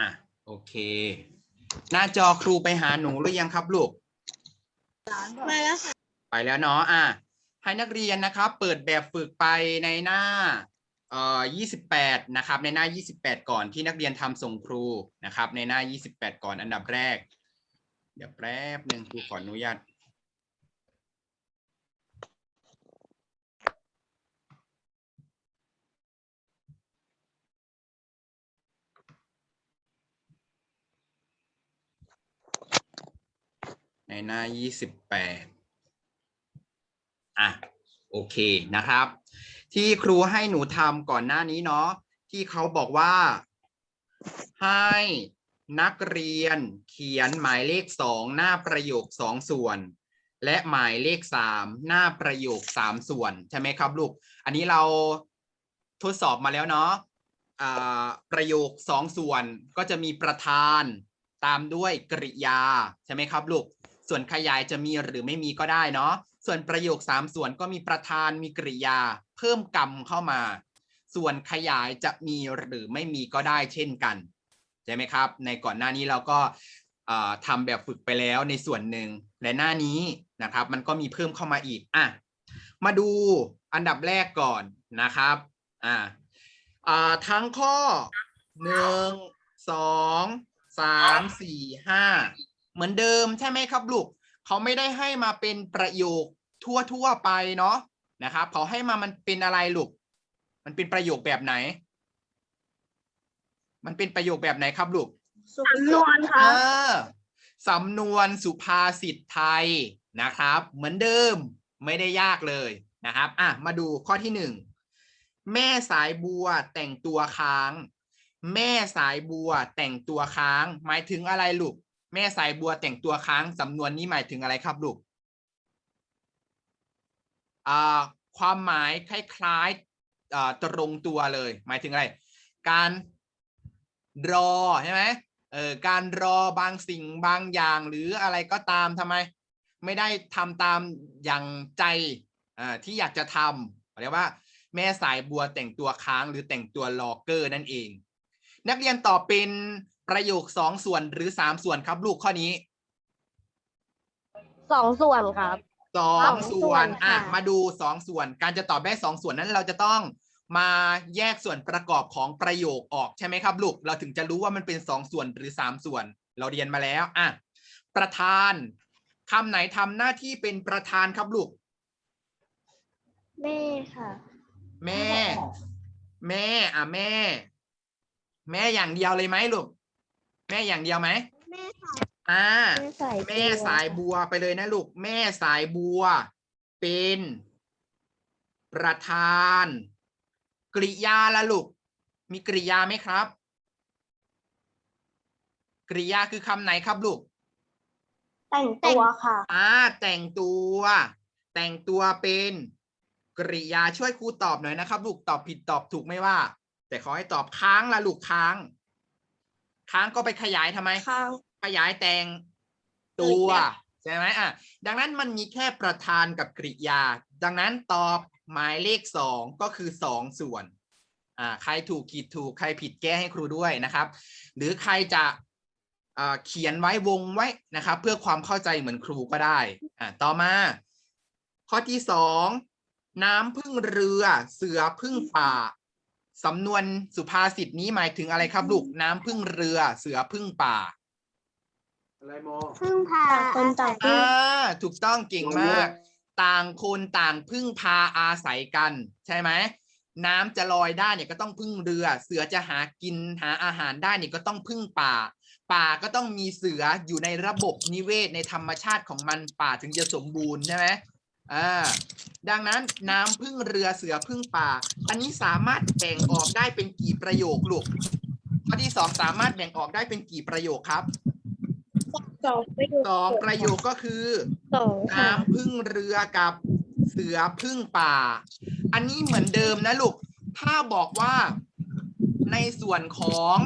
อะโอเค หน้าจอครูไปหาหนูหรือยังครับลูก มาแล้วค่ะไปแล้วเนาะอะให้นักเรียนนะครับ เปิดแบบฝึกไปในหน้าเอ่อ28 นะครับ ในหน้า 28 ก่อนที่นักเรียนทำส่งครูนะครับ ในหน้า 28 ก่อนอันดับแรก เดี๋ยวแป๊บหนึ่งครูขออนุญาต ในหน้า 28 อะ โอเคนะครับ ที่ครูให้หนูทำก่อนหน้านี้เนาะที่เขาบอกว่า ให้นักเรียนเขียนหมายเลขสองหน้าประโยคสองส่วน และหมายเลขสามหน้าประโยคสามส่วน ใช่ไหมครับลูก อันนี้เราทดสอบมาแล้วเนาะประโยคสองส่วนก็จะมีประธานตามด้วยกริยา ใช่ไหมครับลูก ส่วนขยายจะมีหรือไม่มีก็ได้เนาะส่วนประโยคสามส่วนก็มีประธานมีกริยา เพิ่มกรรมเข้ามา ส่วนขยายจะมีหรือไม่มีก็ได้เช่นกันใช่ไหมครับ ในก่อนหน้านี้เราก็ทำแบบฝึกไปแล้วในส่วนหนึ่งและหน้านี้นะครับ มันก็มีเพิ่มเข้ามาอีกอะมาดูอันดับแรกก่อนนะครับอ่าอ่าทั้งข้อหนึ่งสองสามสี่ห้า เหมือนเดิมใช่ไหมครับลูกเขาไม่ได้ให้มาเป็นประโยคทั่วๆไปเนาะนะครับเขาให้มามันเป็นอะไรลูก มันเป็นประโยคแบบไหน มันเป็นประโยคแบบไหนครับลูกสำนวนเอค่ะอสำนวนสุภาษิตไทยนะครับ เหมือนเดิมไม่ได้ยากเลยนะครับ อะ มาดูข้อที่หนึ่งแม่สายบัวแต่งตัวค้าง แม่สายบัวแต่งตัวค้าง หมายถึงอะไรลูก แม่สายบัวแต่งตัวค้างสำนวนนี้หมายถึงอะไรครับลูกความหมายคล้ายๆตรงตัวเลย หมายถึงอะไร การรอใช่ไหมเออการรอบางสิ่งบางอย่างหรืออะไรก็ตามทำไม ไม่ได้ทำตามอย่างใจที่อยากจะทำเรียกว่า แม่สายบัวแต่งตัวค้างหรือแต่งตัวลอเกอร์นั่นเอง นักเรียนตอบเป็น ประโยคสองส่วนหรือสามส่วนครับลูกข้อนี้สองส่วนครับ สอสองงส่ส่ววนนอะค่ะมาดูสองส่วน การจะตอบได้สองส่วนนั้นเราจะต้องมาแยกส่วนประกอบของประโยคออกใช่ไหมครับลูก เราถึงจะรู้ว่ามันเป็นสองส่วนหรือสามส่วน เราเรียนมาแล้วอะประธานคำไหนทำหน้าที่เป็นประธานครับลูก แม่ค่ะ แม่ แม่อะแม่ แม่อย่างเดียวเลยไหมลูก แม่อย่างเดียวไหมแม่อ่าแม่สายแม่สายบัวไปเลยนะลูก แม่สายบัว เป็น ประธาน กริยาละลูก มีกริยาไหมครับ กริยาคือคำไหนครับลูก แต่งตัวค่ะ อ่า แต่งตัว แต่งตัวเป็น กริยาช่วยครูตอบหน่อยนะครับ ลูกตอบผิดตอบถูกไม่ว่า แต่ขอให้ตอบค้างละลูกค้าง ค้างก็ไปขยายทำไม ข้าง ขยายแต่งตัวกริยาใช่ไหมอะดังนั้นมันมีแค่ประธานกับกริยา ดังนั้นตอบหมายเลขสองก็คือสองส่วนอ่าใครถูกขีดถูกใครผิดแก้ให้ครูด้วยนะครับ หรือใครจะอ่าเขียนไว้วงไว้นะครับ เพื่อความเข้าใจเหมือนครูก็ได้อ่าต่อมา ข้อที่สองน้ำพึ่งเรือ เสือพึ่งป่า สำนวนสุภาษิตนี้หมายถึงอะไรครับลูกน้ำพึ่งเรือเสือพึ่งป่าอะไรโมพึ่งพาคนต่างอ่าถูกต้องเก่งมาก ต่างคนต่างพึ่งพาอาศัยกัน ใช่ไหมน้ำจะลอยได้เนี่ยก็ต้องพึ่งเรือ เสือจะหากินหาอาหารได้เนี่ยก็ต้องพึ่งป่า ป่าก็ต้องมีเสืออยู่ในระบบนิเวศในธรรมชาติของมันป่าถึงจะสมบูรณ์ใช่ไหม อ่าดังนั้นน้ำพึ่งเรือเสือพึ่งป่า อันนี้สามารถแบ่งออกได้เป็นกี่ประโยคลูกข้อที่สองสามารถแบ่งออกได้เป็นกี่ประโยคครับสองประโยคสองประโยคก็คือสองค่ะน้ำพึ่งเรือกับเสือพึ่งป่า อันนี้เหมือนเดิมนะลูก ถ้าบอกว่าในส่วนของ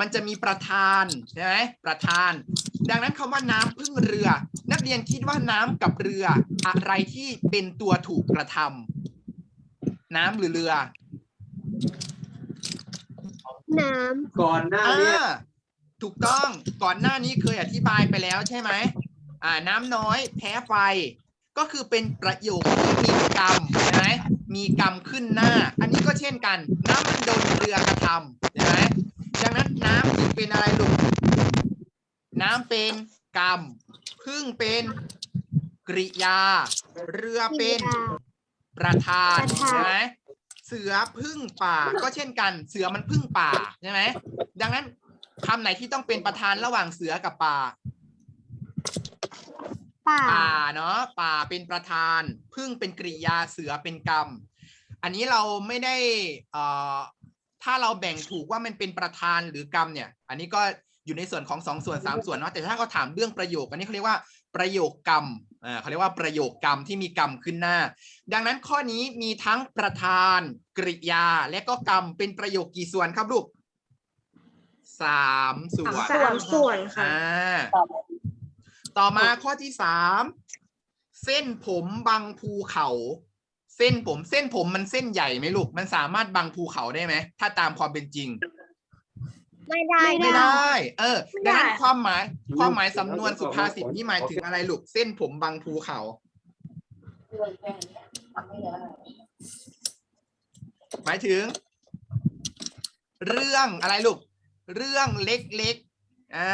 มันจะมีประธานใช่ไหมประธาน ดังนั้นคำว่าน้ำพึ่งเรือ นักเรียนคิดว่าน้ำกับเรือ อะไรที่เป็นตัวถูกกระทำน้ำหรือเรือ น้ก่อนหน้าอ่าเนี้ยถูกต้องก่อนหน้านี้เคยอธิบายไปแล้วใช่ไหมอ่า น้ำน้อยแพ้ไฟ ก็คือเป็นประโยคที่มีกรรมใช่ไหมมีกรรมขึ้นหน้า อันนี้ก็เช่นกัน น้ำมันโดนเรือกระทำใช่ไหมดังนั้นน้ำจึงเป็นอะไรลูก น้ำเป็นกรรมพึ่งเป็นกริยา เรือเป็นประธานประธาน ใช่ไหมเสือพึ่งป่าก็เช่นกัน เสือมันพึ่งป่าใช่ไหมดังนั้นคำไหนที่ต้องเป็นประธานระหว่างเสือกับป่า ป่า ป่าเนาะป่าเป็นประธาน พึ่งเป็นกริยาเสือเป็นกรรม อันนี้เราไม่ได้เอ่อถ้าเราแบ่งถูกว่ามันเป็นประธานหรือกรรมเนี่ย อันนี้ก็ อยู่ในส่วนของสองส่วนสามส่วนเนาะแต่ถ้าเขาถามเรื่องประโยคอันนี้เขาเรียกว่าประโยคกรรมเอ่าเขาเรียกว่าประโยคกรรมที่มีกรรมขึ้นหน้า ดังนั้นข้อนี้มีทั้งประธานกริยา และก็กรรมเป็นประโยคกี่ส่วนครับลูกสามส่วนสามส่วนค่ะอ่าต่อมาข้อที่สามเส้นผมบังภูเขา เส้นผมเส้นผมมันเส้นใหญ่ไหมลูก มันสามารถบังภูเขาได้ไหม ถ้าตามความเป็นจริง ไม่ได้ไม่ได้ เออไม่ดังได้นั้นความหมาย ความหมายสำนวนสุภาษิตนี่หมายถึงอะไรลูกเส้นผมบังภูเขาหมายถึง เรื่องอะไรลูก เรื่องเล็กๆอ่า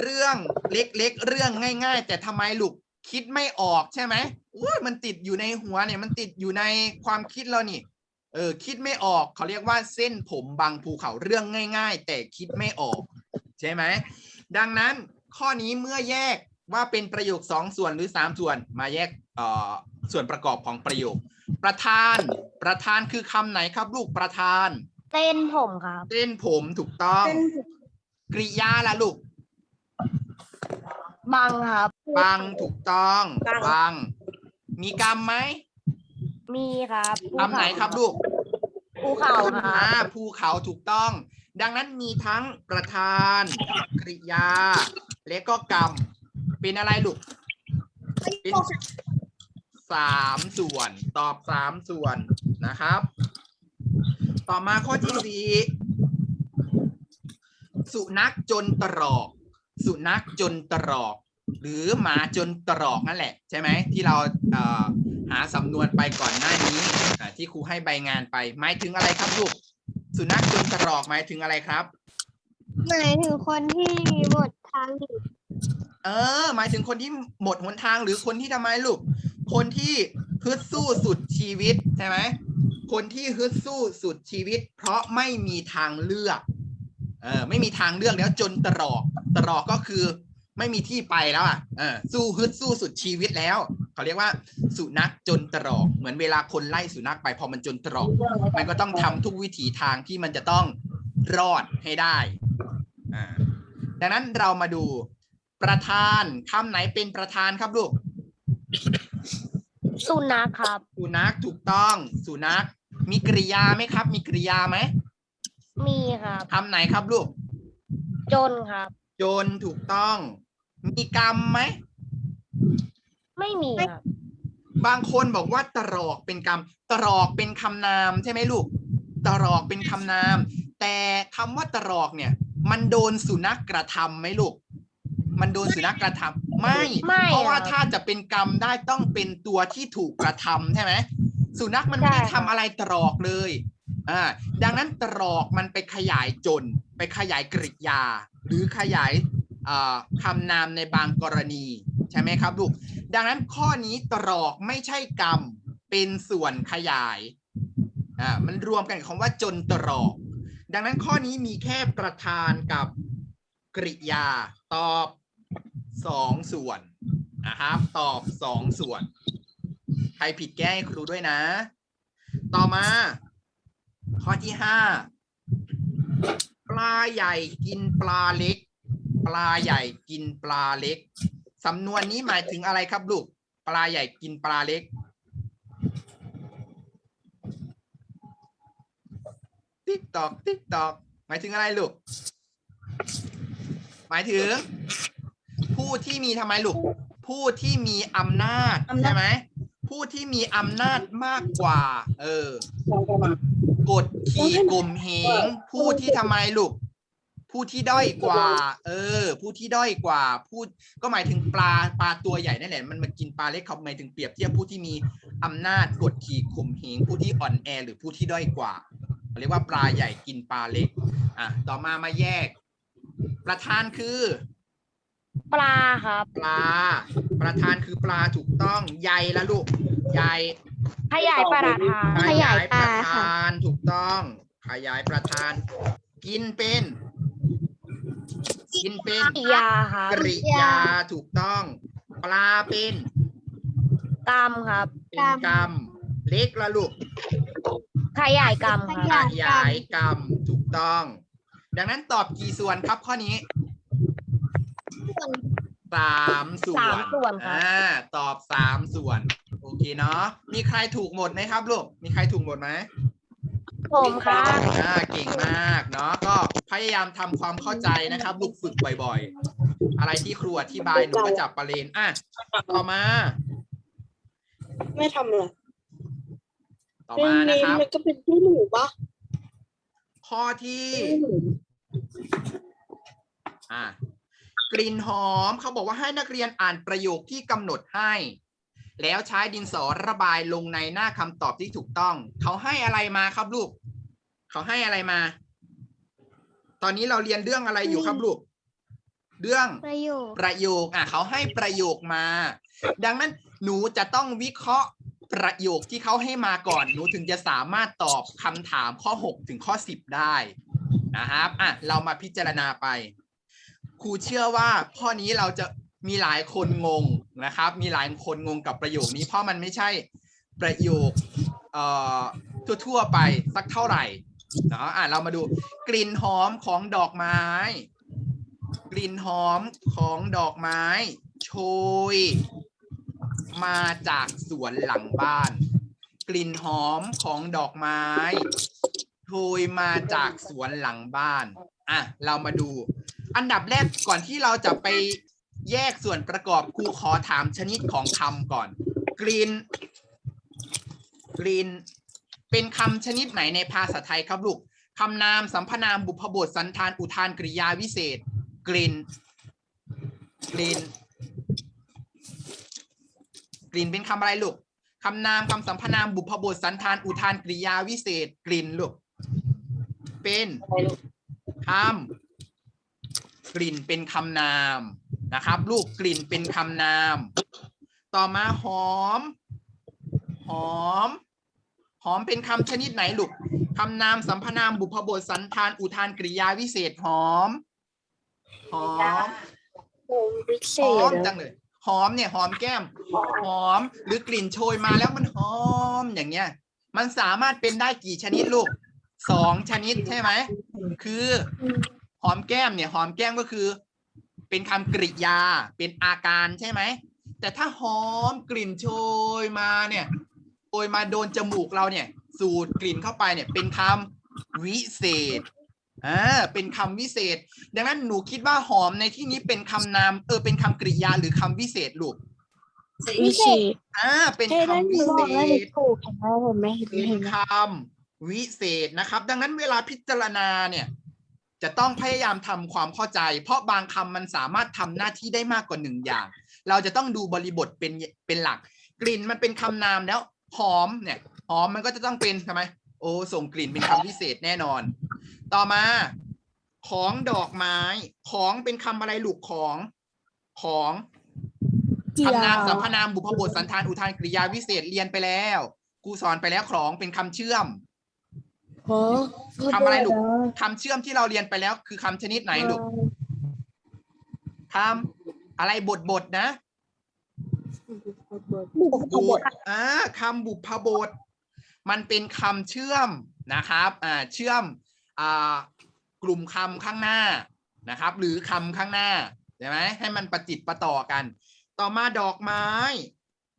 เรื่องเล็ก ๆ เรื่องง่าย ๆ แต่ทำไมลูกคิดไม่ออกใช่ไหมอุ้ยมันติดอยู่ในหัวเนี่ย มันติดอยู่ในความคิดเรานี่ เออคิดไม่ออกเขาเรียกว่าเส้นผมบางภูเขาเรื่องง่าย ๆ แต่คิดไม่ออก ใช่ไหม ดังนั้นข้อนี้เมื่อแยกว่าเป็นประโยคสองส่วนหรือสามส่วนมาแยกเอ่อส่วนประกอบของประโยค ประธาน ประธานคือคำไหนครับลูกประธานเต้นผมครับเส้นผมถูกต้อง กริยาล่ะลูกบังครับบังถูกต้องบังบังมีกรรมไหม มีครับคำไหนครับลูก ภูเขาครัอ่าบภูเขาถูกต้อง ดังนั้นมีทั้งประธานกริยา และก็กรรม เป็นอะไรลูกเป็นสามส่วน ตอบสามส่วนนะครับ ต่อมาข้อที่สี่สุนัขจนตรอก สุนัขจนตรอก หรือหมาจนตรอกนั่นแหละ ใช่ไหมที่เราเอ่อ หาสำนวนไปก่อนหน้านี้อ่าที่ครูให้ใบงานไป หมายถึงอะไรครับลูก สุนัขจนตรอกหมายถึงอะไรครับ หมายถึงคนที่หมดทางหนีเออ หมายถึงคนที่หมดหนทางหรือคนที่ทำไมลูก คนที่ฮึดสู้สุดชีวิตใช่ไหมคนที่ฮึดสู้สุดชีวิต เพราะไม่มีทางเลือกเออไม่มีทางเลือกแล้วจนตรอกตรอกก็คือ ไม่มีที่ไปแล้วอะเออสู้ฮึดสู้สุดชีวิตแล้ว เขาเรียกว่าสุนัขจนตรอก เหมือนเวลาคนไล่สุนัขไปพอมันจนตรอก มันก็ต้องทำทุกวิถีทางที่มันจะต้องรอดให้ได้อ่าดังนั้นเรามาดูประธานคำไหนเป็นประธานครับลูกสุนัขครับ สุนัขถูกต้อง สุนัขมีกริยาไหมครับ มีกริยาไหมมีครับคำไหนครับลูก จนครับโจรถูกต้อง มีกรรมไหม ไม่มีครับบางคนบอกว่าตรอกเป็นกรรมตรอกเป็นคำนามใช่ไหมลูก ตรอกเป็นคำนาม แต่คำว่าตรอกเนี่ย มันโดนสุนัขกระทำไหมลูก มันโดนสุนัขกระทำไม่ไม่ เพราะว่าครับถ้าจะเป็นกรรมได้ต้องเป็นตัวที่ถูกกระทำใช่ไหมสุนัขมันไม่ได้ใช่ครัทำบอะไรตรอกเลยอ่าดังนั้นตรอกมันไปขยายจน ไปขยายกริยา หรือขยายอ่าคำนามในบางกรณี ใช่ไหมครับลูก ดังนั้นข้อนี้ตรอกไม่ใช่กรรมเป็นส่วนขยายอ่ามันรวมกันกับคำว่าจนตรอก ดังนั้นข้อนี้มีแค่ประธานกับกริยาตอบสองส่วนนะครับตอบสองส่วน ใครผิดแก้ให้ครูด้วยนะ ต่อมา ข้อที่ห้าปลาใหญ่กินปลาเล็ก ปลาใหญ่กินปลาเล็ก สำนวนนี้หมายถึงอะไรครับลูก ปลาใหญ่กินปลาเล็ก ติ๊กตอกติ๊กตอกหมายถึงอะไรลูก หมายถึง ผู้ที่มีทำไมลูก ผู้ที่มีอำนาจอำนาจใช่ไหมผู้ที่มีอำนาจมากกว่า เออกดขี่กลมเหงผู้ที่ทำไมลูก ผู้ที่ด้อยกว่า เออ ผู้ที่ด้อยกว่า ผู้ก็หมายถึงปลาปลาตัวใหญ่นั่นแหละมันมากินปลาเล็กเขาหมายถึงเปรียบเทียบผู้ที่มีอำนาจกดขี่ข่มเหงผู้ที่อ่อนแอหรือผู้ที่ด้อยกว่าเรียกว่าปลาใหญ่กินปลาเล็ก อะ ต่อมามาแยก ประธานคือ ปลาครับ ปลา ประธานคือปลาถูกต้องใหญ่ละลูกใหญ่ขยายประธานขยายปลาประค่ะธานถูกต้อง ขยายประธาน กินเป็น กินเป็นกิยาครับกริยาถูกต้อง ปลาเป็นกรรมครับ เป็นกรรม เล็กละลูกขยายกรรมคขรับขยายยายกรรมถูกต้อง ดังนั้นตอบกี่ส่วนครับข้อนี้สามส่วนสามส่วนครับ อ่าตอบสามส่วน โอเคเนาะมีใครถูกหมดไหมครับลูกมีใครถูกหมดไหม ผมครับ อ่าเก่งมากเนาะก็พยายามทำความเข้าใจนะครับลูกฝึกบ่อยๆ อะไรที่ครูอธิบายหนูก็จับประเด็นอะต่อมา ไม่ทำเลยต่อเรื่อมางนะนี้ครับ มันก็เป็นที่หนูปะข้อที่ ที่หนูอะกลิ่นหอมเขาบอกว่าให้นักเรียนอ่านประโยคที่กำหนดให้ แล้วใช้ดินสอระบายลงในหน้าคำตอบที่ถูกต้อง เขาให้อะไรมาครับลูก เขาให้อะไรมา ตอนนี้เราเรียนเรื่องอะไรอยู่ครับลูก เรื่องประโยคประโยคอะเขาให้ประโยคมา ดังนั้นหนูจะต้องวิเคราะห์ประโยคที่เขาให้มาก่อน หนูถึงจะสามารถตอบคำถามข้อ 6 ถึงข้อ 10 ได้นะครับอะเรามาพิจารณาไปครูเชื่อว่าข้อนี้เราจะ มีหลายคนงงนะครับ มีหลายคนงงกับประโยคนี้ เพราะมันไม่ใช่ประโยคเอ่อทั่วๆไปสักเท่าไหร่เนาะอะเรามาดูกลิ่นหอมของดอกไม้ กลิ่นหอมของดอกไม้ โชย มาจากสวนหลังบ้าน กลิ่นหอมของดอกไม้โชยมาจากสวนหลังบ้านอะเรามาดู อันดับแรกก่อนที่เราจะไป แยกส่วนประกอบครูขอถามชนิดของคำก่อนกลิ่นกลิ่นเป็นคำชนิดไหนในภาษาไทยครับลูกคำนามสัมพนามบุพบทสันธานอุทานกริยาวิเศษกลิ่นกลิ่นกลิ่นเป็นคำอะไรลูกคำนามคำสัมพนามบุพบทสันธานอุทานกริยาวิเศษกลิ่นลูกเป็นคำกลิ่นเป็นคำนาม นะครับ ลูกกลิ่นเป็นคำนาม ต่อมาหอม หอม หอมเป็นคำชนิดไหนลูกคำนามสัมพนามบุพบทสันธานอุทานกริยาวิเศษหอม หอมโอ้พิเศหอษมจังเลยหอมเนี่ยหอมแก้ม หอมหรือกลิ่นโชยมาแล้วมันหอมอย่างเงี้ย มันสามารถเป็นได้กี่ชนิดลูกสองชนิดใช่ไหม คือ หอมแก้มเนี่ย หอมแก้มก็คือ เป็นคำกริยา เป็นอาการใช่ไหม แต่ถ้าหอมกลิ่นโชยมาเนี่ยโชยมาโดนจมูกเราเนี่ย สูดกลิ่นเข้าไปเนี่ย เป็นคำวิเศษอ่าเป็นคำวิเศษ ดังนั้นหนูคิดว่าหอมในที่นี้เป็นคำนามเออเป็นคำกริยาหรือคำวิเศษลูกวิเศษอ่าเป็นเฮ้ยนั่นคำหนูวิบเศอกแล้วหนูษถูกเห็นไหมผมไม่เห็นเป็นเห็นไหมคำวิเศษนะครับ ดังนั้นเวลาพิจารณาเนี่ย จะต้องพยายามทำความเข้าใจ เพราะบางคำมันสามารถทำหน้าที่ได้มากกว่าหนึ่งอย่าง เราจะต้องดูบริบทเป็นเป็นหลัก กลิ่นมันเป็นคำนามแล้วหอมเนี่ยหอมมันก็จะต้องเป็นทำไม โอ้ส่งกลิ่นเป็นคำวิเศษแน่นอน ต่อมา ของดอกไม้ ของเป็นคำอะไรลูกของของคำนามสัมพนามบุพบทสันธานอุทานกริยาวิเศษเรียนไปแล้วครูสอนไปแล้วของเป็นคำเชื่อม โอ้ทำอะไรลูกคำเชื่อมที่เราเรียนไปแล้ว คือคำชนิดไหนลูกคำอะไรบทบทนะบุกบทอ่าคำบุพบท มันเป็นคำเชื่อมนะครับอ่าเชื่อมอ่ากลุ่มคำข้างหน้านะครับ หรือคำข้างหน้าใช่ไหมให้มันประจิตประต่อกัน ต่อมาดอกไม้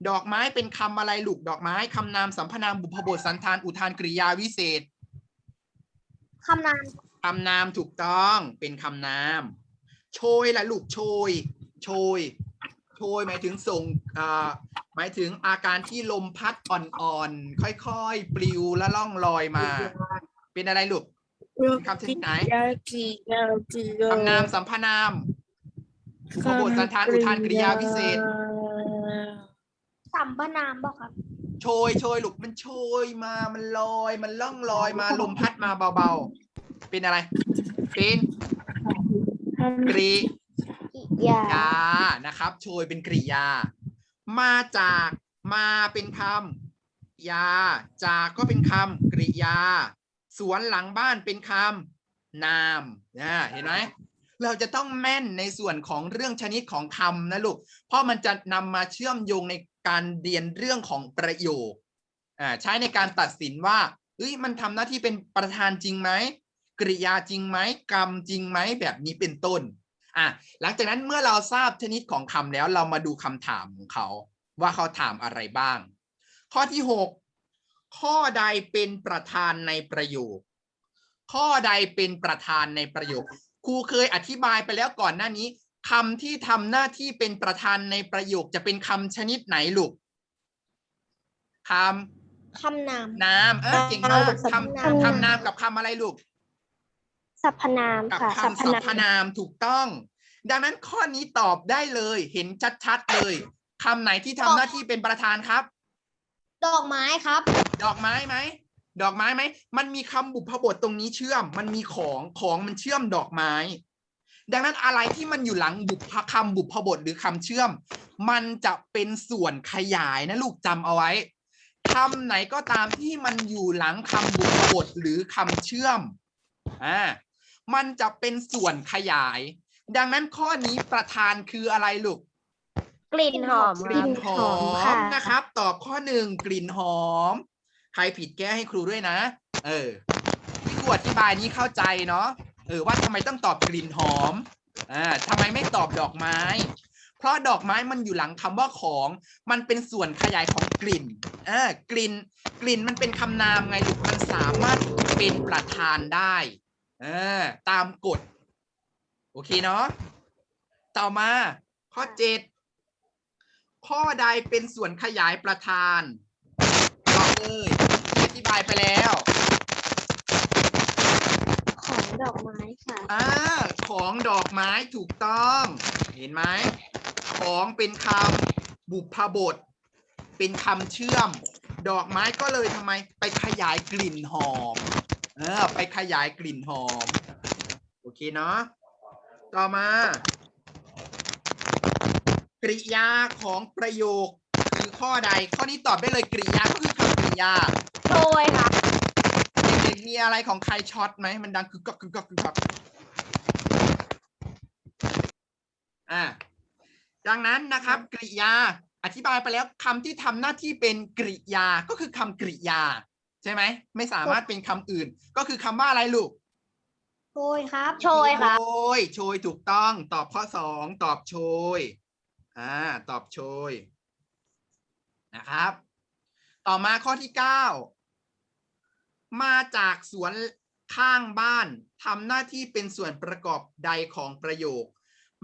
ดอกไม้เป็นคำอะไรลูกดอกไม้คำนามสัมพนามบุพบทสันธานอุทานกริยาวิเศษ คำนามคำนามถูกต้องเป็นคำนาม โชยละลูกโชย โชย โชยหมายถึงส่งอ่าหมายถึงอาการที่ลมพัดอ่อนๆ ค่อยๆ ปลิวและล่องลอยมา เป็นอะไรลูกคำชนิดไหนยากียากียาคำนามสัมพนามอุปบทสันธานอุทานกริยาวิเศษ สัมพนามบอกครับ โชยโชยลูกมันโชยมามันลอย มันล่องลอยมาลมพัดมาเบาๆ เป็นอะไร เป็นกริกิยายานะครับ โชยเป็นกริยา มาจากมาเป็นคำยา จากก็เป็นคำกริยา สวนหลังบ้านเป็นคำนามนะเห็นไหม เราจะต้องแม่นในส่วนของเรื่องชนิดของคำนะลูก เพราะมันจะนำมาเชื่อมโยงในการเรียนเรื่องของประโยคอ่าใช้ในการตัดสินว่าเฮ้ยมันทำหน้าที่เป็นประธานจริงไหมกริยาจริงไหมกรรมจริงไหมแบบนี้เป็นต้นอะหลังจากนั้นเมื่อเราทราบชนิดของคำแล้วเรามาดูคำถามของเขา ว่าเขาถามอะไรบ้าง ข้อที่หกข้อใดเป็นประธานในประโยค ข้อใดเป็นประธานในประโยค ครูเคยอธิบายไปแล้วก่อนหน้านี้คำที่ทำหน้าที่เป็นประธานในประโยคจะเป็นคำชนิดไหนลูกคคำนามำนามเออเก่งมากคำคำนามกับคำอะไรลูกสรรพนามกับค่ะคำสรรพนามถูกต้อง ดังนั้นข้อนี้ตอบได้เลย เห็นชัดๆเลยคำไหนที่ทำหน้าที่เป็นประธานครับ ดอกไม้ครับ ดอกไม้ไหม ดอกไม้ไหม มันมีคำบุพบทตรงนี้เชื่อม มันมีของของมันเชื่อมดอกไม้ ดังนั้นอะไรที่มันอยู่หลังบุพคำบุพบทหรือคำเชื่อม มันจะเป็นส่วนขยายนะลูกจำเอาไว้คำไหนก็ตามที่มันอยู่หลังคำบุพบทหรือคำเชื่อม อ่า มันจะเป็นส่วนขยาย ดังนั้นข้อนี้ประธานคืออะไรลูก กลิ่นหอมกคลิ่รับนหอมนะครับ ตอบข้อหนึ่งกลิ่นหอม ใครผิดแก้ให้ครูด้วยนะ เออที่ครูอธิบายนี้เข้าใจเนาะเออว่าทำไมต้องตอบกลิ่นหอมอ่าทำไมไม่ตอบดอกไม้ เพราะดอกไม้มันอยู่หลังคำว่าของ มันเป็นส่วนขยายของกลิ่นเออกลิ่น กลิ่นมันเป็นคำนามไงลูกมันสามารถเป็นประธานได้เออตามกฎโอเคเนาะต่อมาข้อเจ็ดข้อใดเป็นส่วนขยายประธาน เลยอธิบายไปแล้ว ของดอกไม้ค่ะ อ่าของดอกไม้ถูกต้อง เห็นไหมของเป็นคำบุพบท เป็นคำเชื่อม ดอกไม้ก็เลยทำไม ไปขยายกลิ่นหอม เออ ไปขยายกลิ่นหอม โอเคเนาะ ต่อมา กริยาของประโยคคือข้อใด ข้อนี้ตอบได้เลยกริยาก็คือคำกริ ยาโชยครับเด็กๆมีอะไรของใครช็อตไหมมันดังคือก็คือก็คือก็อ่าดังนั้นนะครับกริยาอธิบายไปแล้วคำที่ทำหน้าที่เป็นกริยาก็คือคำกริยา ใช่ไหม ไม่สามารถเป็นคำอื่น ก็คือคำว่าอะไรลูกโชยครับโชยครับโชยโชยถูกต้อง ตอบข้อสองตอบโชยอ่าตอบโชยนะครับ ต่อมาข้อที่เก้ามาจากสวนข้างบ้านทำหน้าที่เป็นส่วนประกอบใดของประโยค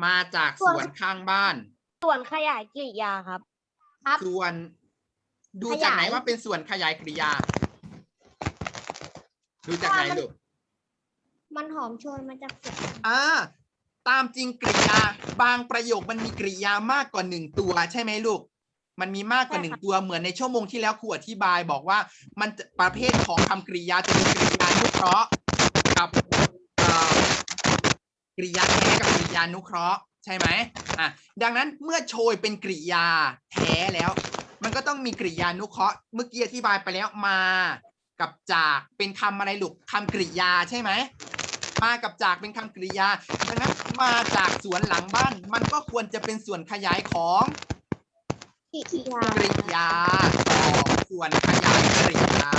มาจากสวนข้างบ้าน ส่วนขยายกริยาครับ ครับ ส่วน ดูจากไหนขยายว่าเป็นส่วนขยายกริยา ดูจากไหนลูกมันหอมโชยมาจากสวนอ่าตามจริงกริยา บางประโยคมันมีกริยามากกว่าหนึ่งตัวใช่ไหมลูก มันมีมากกว่าหนึ่งตัวเหมือนในชั่วโมงที่แล้วครูอธิบายบอกว่ามันจะประเภทของคำกริยาจะมีกริยานุเคราะห์กับเอ่อกริยาแท้กับกริยานุเคราะห์ใช่ไหมอะดังนั้นเมื่อโชยเป็นกริยาแท้แล้ว มันก็ต้องมีกริยานุเคราะห์เมื่อกี้อธิบายไปแล้วมากับจากเป็นคำอะไรลูกคำกริยาใช่ไหมมากับจากเป็นคำกริยาดังนั้นมาจากสวนหลังบ้าน มันก็ควรจะเป็นส่วนขยายของ กิยากริยาของส่วนขยายกริยา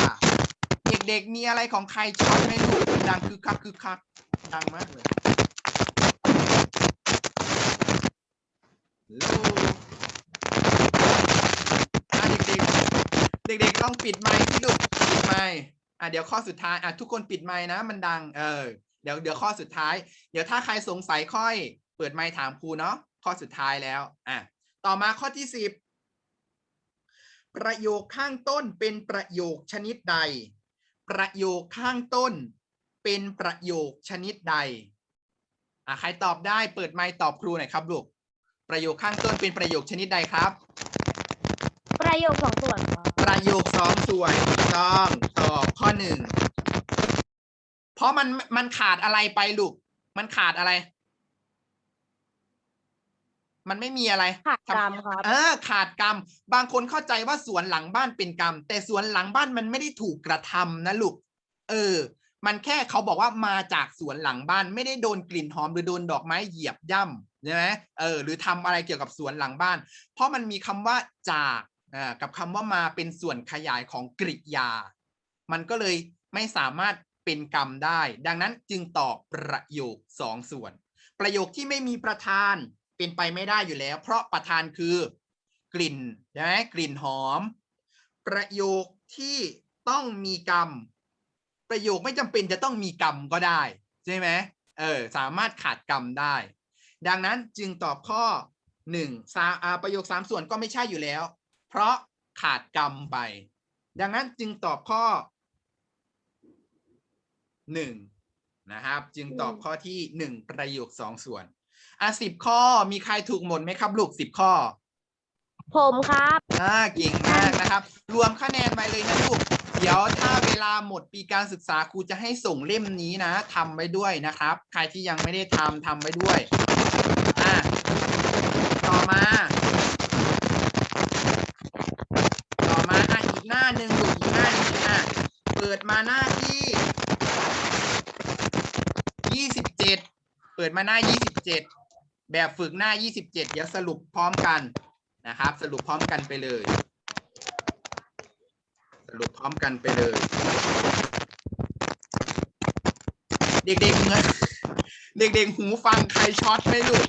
เด็กๆมีอะไรของใครชอบไหมลูกดังคือคักคือคักดังมากเลยลโหลอะเด็กๆเด็กๆต้องปิดไมค์ที่ลูกปิดไมค์อะเดี๋ยวข้อสุดท้ายอะทุกคนปิดไมค์นะ มันดัง เออ เดี๋ยวเดี๋ยวข้อสุดท้าย เดี๋ยวถ้าใครสงสัยค่อย เปิดไมค์ถามครูเนาะข้อสุดท้ายแล้ว อะ ต่อมาข้อที่สิบ ประโยคข้างต้นเป็นประโยคชนิดใด ประโยคข้างต้นเป็นประโยคชนิดใดอะใครตอบได้เปิดไมค์ตอบครูหน่อยครับลูก ประโยคข้างต้นเป็นประโยคชนิดใดครับ ประโยคสองส่วนครับประโยคสองส่วนถูกต้องตอบข้อหนึ่งเพราะมันมันขาดอะไรไปลูก มันขาดอะไร มันไม่มีอะไรขาดกรรมครับเออขาดกรรม บางคนเข้าใจว่าสวนหลังบ้านเป็นกรรม แต่สวนหลังบ้านมันไม่ได้ถูกกระทำนะลูก เออ มันแค่เขาบอกว่ามาจากสวนหลังบ้าน ไม่ได้โดนกลิ่นหอมหรือโดนดอกไม้เหยียบย่ำใช่ไหมเออ หรือทำอะไรเกี่ยวกับสวนหลังบ้าน เพราะมันมีคำว่าจากอ่ากับคำว่ามาเป็นส่วนขยายของกริยา มันก็เลยไม่สามารถเป็นกรรมได้ ดังนั้นจึงตอบประโยคสองส่วน ประโยคที่ไม่มีประธาน เป็นไปไม่ได้อยู่แล้ว เพราะประธานคือกลิ่นใช่ไหมกลิ่นหอม ประโยคที่ต้องมีกรรม ประโยคไม่จำเป็นจะต้องมีกรรมก็ได้ ใช่ไหมเออสามารถขาดกรรมได้ ดังนั้นจึงตอบข้อหนึ่งสาประโยคสามส่วนก็ไม่ใช่อยู่แล้ว เพราะขาดกรรมไป ดังนั้นจึงตอบข้อหนึ่งนะครับ จึงตอบข้อที่หนึ่งประโยคสองส่วน อะสิบข้อมีใครถูกหมดไหมครับ ลูกสิบข้อ ผมครับ อ่าเก่งมากนะครับ รวมคะแนนไปเลยนะลูก เดี๋ยวถ้าเวลาหมดปีการศึกษาครูจะให้ส่งเล่มนี้นะทำไว้ด้วยนะครับ ใครที่ยังไม่ได้ทำทำไว้ด้วยอะต่อมา ต่อมาอะอีกหน้าหนึ่งลูกอีกหน้าหนึ่งอะเปิดมาหน้าที่ยี่สิบเจ็ดเปิดมาหน้ายี่สิบเจ็ด แบบฝึกหน้ายี่สิบเจ็ดเดี๋ยวสรุปพร้อมกันนะครับ สรุปพร้อมกันไปเลย สรุปพร้อมกันไปเลย เด็กๆเหมือนเด็กๆหูฟังใครช็อตไม่ลูก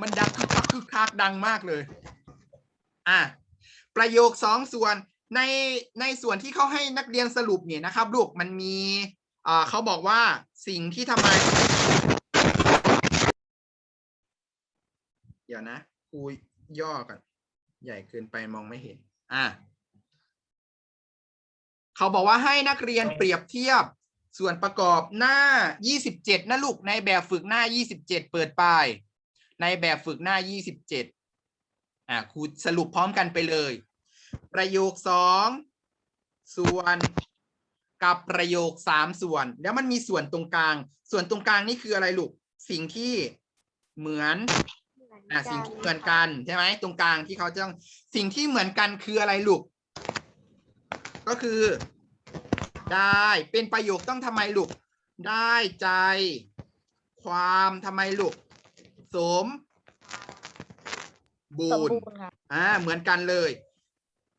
มันดังคึกคักคึกคักดังมากเลย อะประโยคสองส่วนในในส่วนที่เขาให้นักเรียนสรุปเนี่ยนะครับ ลูกมันมีอ่าเขาบอกว่าสิ่งที่ทำไม เดี๋ยวนะครูย่อก่อนใหญ่เกินไปมองไม่เห็น อะเขาบอกว่าให้นักเรียนเปรียบเทียบส่วนประกอบหน้า 27 นะลูก ในแบบฝึกหน้า 27 เปิดป้ายในแบบฝึกหน้า 27 อะครูสรุปพร้อมกันไปเลย ประโยคสองส่วนกับประโยคสามส่วน แล้วมันมีส่วนตรงกลาง ส่วนตรงกลางนี่คืออะไรลูก สิ่งที่เหมือน อะสิ่งที่เหมือนกันใช่ไหมตรงกลางที่เขาจะต้องสิ่งที่เหมือนกันคืออะไรลูก ก็คือ ได้เป็นประโยคต้องทำไมลูก ได้ใจ ความทำไมลูก สม บูสมรณ์บูรณ์ครับอ่าเหมือนกันเลย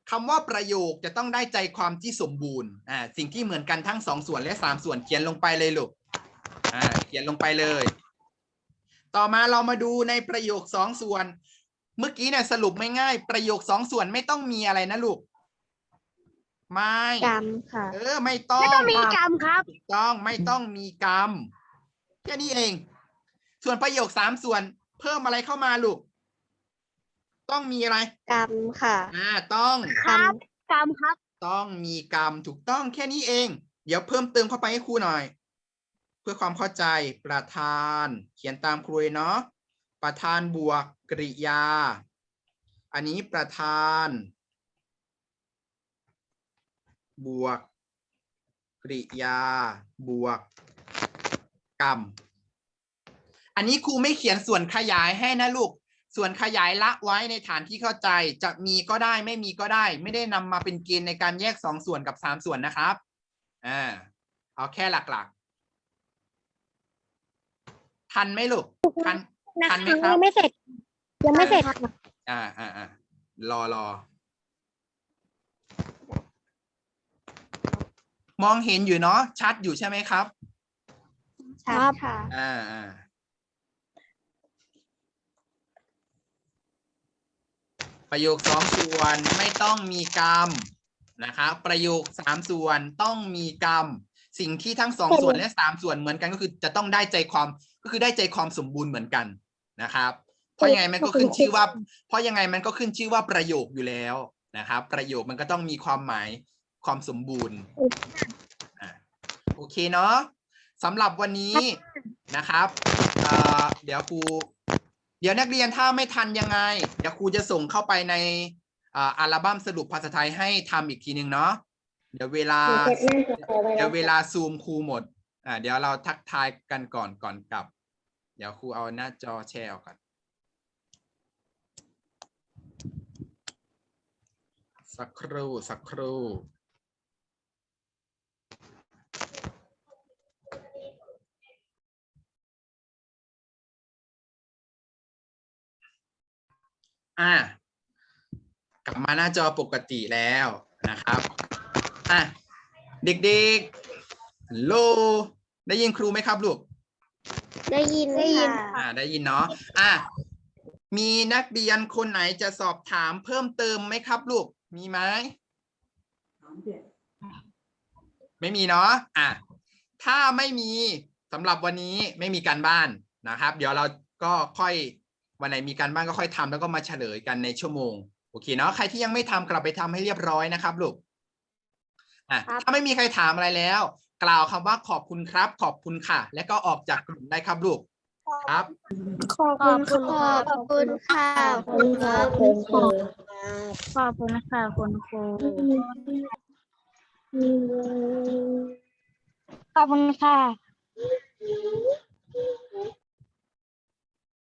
คำว่าประโยคจะต้องได้ใจความที่สมบูรณ์อ่าสิ่งที่เหมือนกันทั้งสองส่วนและสามส่วนเขียนลงไปเลยลูกอ่าเขียนลงไปเลย ต่อมาเรามาดูในประโยคสองส่วน เมื่อกี้เนี่ยสรุปไม่ง่าย ประโยคสองส่วนไม่ต้องมีอะไรนะลูก ไม่กรรมค่ะ เออไม่ต้องไม่ต้องมีกรรมครับถูกต้องไม่ต้องมีกรรมแค่นี้เอง ส่วนประโยคสามส่วน เพิ่มอะไรเข้ามาลูก ต้องมีอะไรกรรมค่ะอ่าต้องครับกรรมครับ ต้องมีกรรมถูกต้องแค่นี้เอง เดี๋ยวเพิ่มเติมเข้าไปให้ครูหน่อยเพื่อความเข้าใจประธาน เขียนตามครูเลยเนาะประธานบวกกริยา อันนี้ประธาน บวกกริยา บวกกรรม อันนี้ครูไม่เขียนส่วนขยายให้นะลูก ส่วนขยายละไว้ในฐานที่เข้าใจ จะมีก็ได้ไม่มีก็ได้ ไม่ได้นำมาเป็นเกณฑ์ในการแยกสองส่วนกับสามส่วนนะครับ อ่า เอาแค่หลักๆ ทันไหมลูกทันทันไหมครับยังไม่เสร็จ ยังไม่เสร็จอ่าอ่าอ่ารอรอมองเห็นอยู่เนาะชัดอยู่ใช่ไหมครับชัดค่ะอ่าอ่าประโยคสองส่วนไม่ต้องมีกรรมนะครับประโยคสามส่วนต้องมีกรรม สิ่งที่ทั้งสองส่วนและสามส่วนเหมือนกันก็คือจะต้องได้ใจความ ก็คือได้ใจความสมบูรณ์เหมือนกันนะครับ เพราะยังไงมันก็ขึ้นชื่อว่า เพราะยังไงมันก็ขึ้นชื่อว่าประโยคอยู่แล้วนะครับ ประโยคมันก็ต้องมีความหมายความสมบูรณ์อะโอเคเนาะสำหรับวันนี้นะครับเอ่อเดี๋ยวครูเดี๋ยวนักเรียนถ้าไม่ทันยังไง เดี๋ยวครูจะส่งเข้าไปในอ่าอัลบั้มสรุปภาษาไทยให้ทำอีกทีหนึ่งเนาะเดี๋ยวเวลา เดี๋ยวเวลาซูมครูหมด อ่าเดี๋ยวเราทักทายกันก่อนก่อนกลับ เดี๋ยวครูเอาหน้าจอแชร์ออกก่อน สักครู่สักครู่อะกลับมาหน้าจอปกติแล้วนะครับอะเด็กๆ ฮัลโหลได้ยินครูไหมครับลูกได้ยินได้ยินค่ะอ่า ได้ยินเนาะอะมีนักเรียนคนไหนจะสอบถามเพิ่มเติมไหมครับลูกมีไหมไม่มีเนาะอะถ้าไม่มีสำหรับวันนี้ไม่มีการบ้านนะครับ เดี๋ยวเราก็ค่อยวันไหนมีการบ้านก็ค่อยทำแล้วก็มาเฉลยกันในชั่วโมงโอเคเนาะใครที่ยังไม่ทำกลับไปทำให้เรียบร้อยนะครับลูกอะถ้าไม่มีใครถามอะไรแล้ว กล่าวคำว่าขอบคุณครับ ขอบคุณค่ะ และก็ออกจากกลุ่มได้ครับลูกครับ ขอบคุณค่ะขอบคุณค่ะขอบคุณครูขอบคุณค่ะคุณครูขอบคุณค่ะ